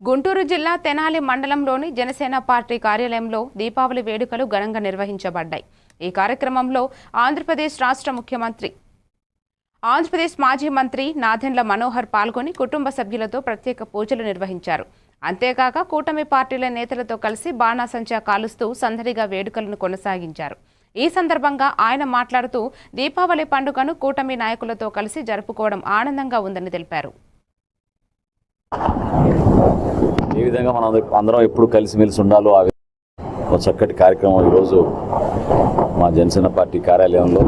గుంటూరు జిల్లా తెనాలి మండలంలోని జనసేన పార్టీ కార్యాలయంలో దీపావళి వేడుకలు ఘనంగా నిర్వహించబడ్డాయి. ఈ కార్యక్రమంలో ఆంధ్రప్రదేశ్ రాష్ట్ర ముఖ్యమంత్రి ఆంధ్రప్రదేశ్ మాజీ మంత్రి నాదెండ్ల మనోహర్ పాల్గొని కుటుంబ సభ్యులతో ప్రత్యేక పూజలు నిర్వహించారు. అంతేకాక కూటమి పార్టీల నేతలతో కలిసి బాణాసంచా కాలుస్తూ సందడిగా వేడుకలను కొనసాగించారు. ఈ సందర్భంగా ఆయన మాట్లాడుతూ దీపావళి పండుగను కూటమి నాయకులతో కలిసి జరుపుకోవడం ఆనందంగా ఉందని తెలిపారు. ఏ విధంగా మనం అందరం- ఎప్పుడు కలిసిమెలిసి ఉండాలో ఆ విధంగా ఒక చక్కటి కార్యక్రమం ఈరోజు మా జనసేన పార్టీ కార్యాలయంలో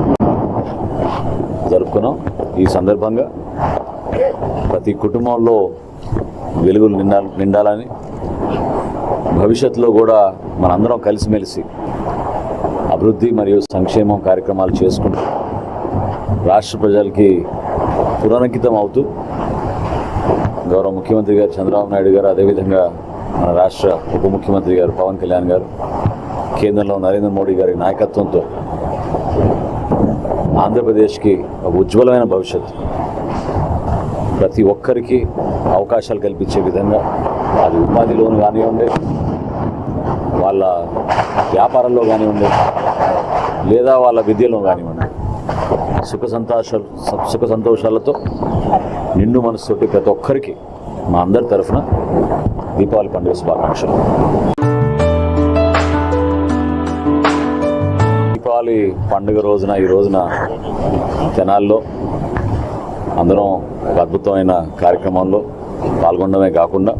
జరుపుకున్నాం. ఈ సందర్భంగా ప్రతి కుటుంబంలో వెలుగులు నిండా నిండాలని భవిష్యత్తులో కూడా మనందరం కలిసిమెలిసి అభివృద్ధి మరియు సంక్షేమం కార్యక్రమాలు చేసుకుంటూ రాష్ట్ర ప్రజలకి పునరంకితం అవుతూ గౌరవ ముఖ్యమంత్రి గారు చంద్రబాబు నాయుడు గారు అదేవిధంగా మన రాష్ట్ర ఉప ముఖ్యమంత్రి గారు పవన్ కళ్యాణ్ గారు కేంద్రంలో నరేంద్ర మోడీ గారి నాయకత్వంతో ఆంధ్రప్రదేశ్కి ఒక ఉజ్వలమైన భవిష్యత్తు. ప్రతి ఒక్కరికి అవకాశాలు కల్పించే విధంగా అది ఉపాధిలోను కానివ్వండి వాళ్ళ వ్యాపారంలో కానివ్వండి లేదా వాళ్ళ విద్యలో కానివ్వండి సుఖ సంతోషాలు సుఖ సంతోషాలతో నిండు మనసుతోటి ప్రతి ఒక్కరికి మా అందరి తరఫున దీపావళి పండుగ శుభాకాంక్షలు. దీపావళి పండుగ రోజున ఈ రోజున తెనాల్లో అందరం ఒక అద్భుతమైన కార్యక్రమంలో పాల్గొనడమే కాకుండా